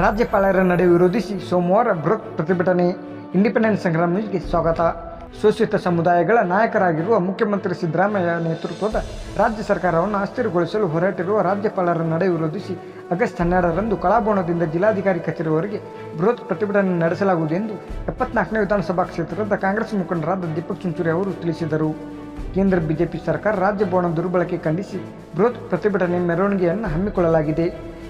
ರಾಜ್ಯಪಾಲರ ನಡೆ ವಿರೋಧಿಸಿ ಸೋಮವಾರ ಬೃಹತ್ ಪ್ರತಿಭಟನೆ, ಇಂಡಿಪೆಂಡೆನ್ಸ್ ಸಂಗ್ರಾಮ ನ್ಯೂಸ್ಗೆ ಸ್ವಾಗತ. ಶೋಷಿತ ಸಮುದಾಯಗಳ ನಾಯಕರಾಗಿರುವ ಮುಖ್ಯಮಂತ್ರಿ ಸಿದ್ದರಾಮಯ್ಯ ನೇತೃತ್ವದ ರಾಜ್ಯ ಸರ್ಕಾರವನ್ನು ಅಸ್ಥಿರಗೊಳಿಸಲು ಹೊರಟಿರುವ ರಾಜ್ಯಪಾಲರ ನಡೆ ವಿರೋಧಿಸಿ ಆಗಸ್ಟ್ ಹನ್ನೆರಡರಂದು ಕಲಾಭವನದಿಂದ ಜಿಲ್ಲಾಧಿಕಾರಿ ಕಚೇರಿವರೆಗೆ ಬೃಹತ್ ಪ್ರತಿಭಟನೆ ನಡೆಸಲಾಗುವುದು ಎಂದು ಎಪ್ಪತ್ನಾಲ್ಕನೇ ವಿಧಾನಸಭಾ ಕ್ಷೇತ್ರದ ಕಾಂಗ್ರೆಸ್ ಮುಖಂಡರಾದ ದೀಪಕ್ ಚುಂಚುರಿ ಅವರು ತಿಳಿಸಿದರು. ಕೇಂದ್ರ ಬಿಜೆಪಿ ಸರ್ಕಾರ ರಾಜ್ಯ ಭವನ ದುರ್ಬಳಕೆ ಖಂಡಿಸಿ ಬೃಹತ್ ಪ್ರತಿಭಟನೆ ಮೆರವಣಿಗೆಯನ್ನು ಹಮ್ಮಿಕೊಳ್ಳಲಾಗಿದೆ.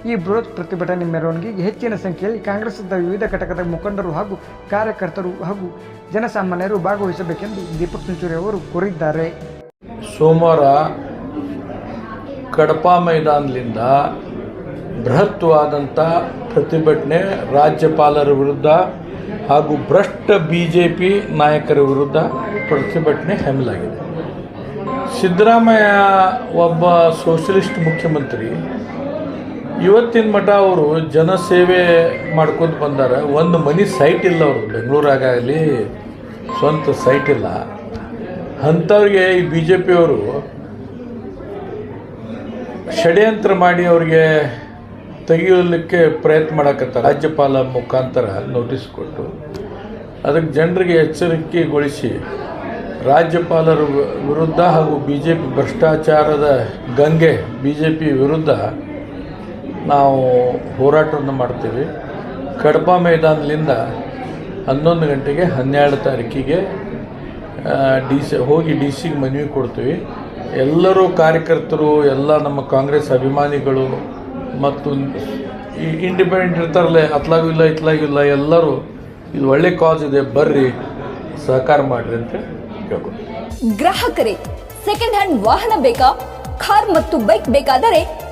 ಈ ಬೃಹತ್ ಪ್ರತಿಭಟನೆ ಮೆರವಣಿಗೆಗೆ ಹೆಚ್ಚಿನ ಸಂಖ್ಯೆಯಲ್ಲಿ ಕಾಂಗ್ರೆಸ್ದ ವಿವಿಧ ಘಟಕದ ಮುಖಂಡರು ಹಾಗೂ ಕಾರ್ಯಕರ್ತರು ಹಾಗೂ ಜನಸಾಮಾನ್ಯರು ಭಾಗವಹಿಸಬೇಕೆಂದು ದೀಪಕ್ ಚುಂಚೂರಿ ಅವರು ಕೋರಿದ್ದಾರೆ. ಸೋಮವಾರ ಕಡಪಾ ಮೈದಾನದಿಂದ ಬೃಹತ್ವಾದಂಥ ಪ್ರತಿಭಟನೆ ರಾಜ್ಯಪಾಲರ ವಿರುದ್ಧ ಹಾಗೂ ಭ್ರಷ್ಟ ಬಿ ಜೆ ಪಿ ನಾಯಕರ ವಿರುದ್ಧ ಪ್ರತಿಭಟನೆ ಹಮ್ಮಲಾಗಿದೆ. ಸಿದ್ದರಾಮಯ್ಯ ಒಬ್ಬ ಸೋಷಲಿಸ್ಟ್ ಮುಖ್ಯಮಂತ್ರಿ ಇವತ್ತಿನ ಮಠ ಅವರು ಜನಸೇವೆ ಮಾಡ್ಕೊಂಡು ಬಂದಾರೆ. ಒಂದು ಮನಿ ಸೈಟ್ ಇಲ್ಲ ಅವರು. ಬೆಂಗಳೂರಾಗಲಿ ಸ್ವಂತ ಸೈಟ್ ಇಲ್ಲ. ಅಂಥವ್ರಿಗೆ ಈ ಬಿ ಜೆ ಪಿಯವರು ಷಡ್ಯಂತ್ರ ಮಾಡಿ ಅವ್ರಿಗೆ ತೆಗೆಯಲಿಕ್ಕೆ ಪ್ರಯತ್ನ ಮಾಡಕತ್ತಾರೆ. ರಾಜ್ಯಪಾಲ ಮುಖಾಂತರ ನೋಟಿಸ್ ಕೊಟ್ಟು. ಅದಕ್ಕೆ ಜನರಿಗೆ ಎಚ್ಚರಿಕೆಗೊಳಿಸಿ ರಾಜ್ಯಪಾಲರ ವಿರುದ್ಧ ಹಾಗೂ ಬಿ ಜೆ ಪಿ ಭ್ರಷ್ಟಾಚಾರದ ಗಂಗೆ ಬಿ ಜೆ ಪಿ ವಿರುದ್ಧ ನಾವು ಹೋರಾಟವನ್ನು ಮಾಡ್ತೀವಿ. ಕಡಪ ಮೈದಾನದಿಂದ ಹನ್ನೊಂದು ಗಂಟೆಗೆ ಹನ್ನೆರಡು ತಾರೀಕಿಗೆ ಡಿ ಸಿ ಹೋಗಿ ಡಿ ಸಿಗೆ ಮನವಿ ಕೊಡ್ತೀವಿ. ಎಲ್ಲರೂ ಕಾರ್ಯಕರ್ತರು, ಎಲ್ಲ ನಮ್ಮ ಕಾಂಗ್ರೆಸ್ ಅಭಿಮಾನಿಗಳು ಮತ್ತು ಈ ಇಂಡಿಪೆಂಡೆಂಟ್ ಇರ್ತಾರಲ್ಲ ಅತ್ಲಾಗೂ ಇಲ್ಲ ಇತ್ಲಾಗೂ ಇಲ್ಲ ಎಲ್ಲರೂ ಇದು ಒಳ್ಳೆ ಕಾಸ್ ಇದೆ, ಬರ್ರಿ, ಸಹಕಾರ ಮಾಡ್ರಿ ಅಂತ ಕೇಳ್ಕೊತೀವಿ ಗ್ರಾಹಕರೇ ಸೆಕೆಂಡ್ ಹ್ಯಾಂಡ್ ವಾಹನ ಬೇಕಾ? ಕಾರ್ ಮತ್ತು ಬೈಕ್ ಬೇಕಾದರೆ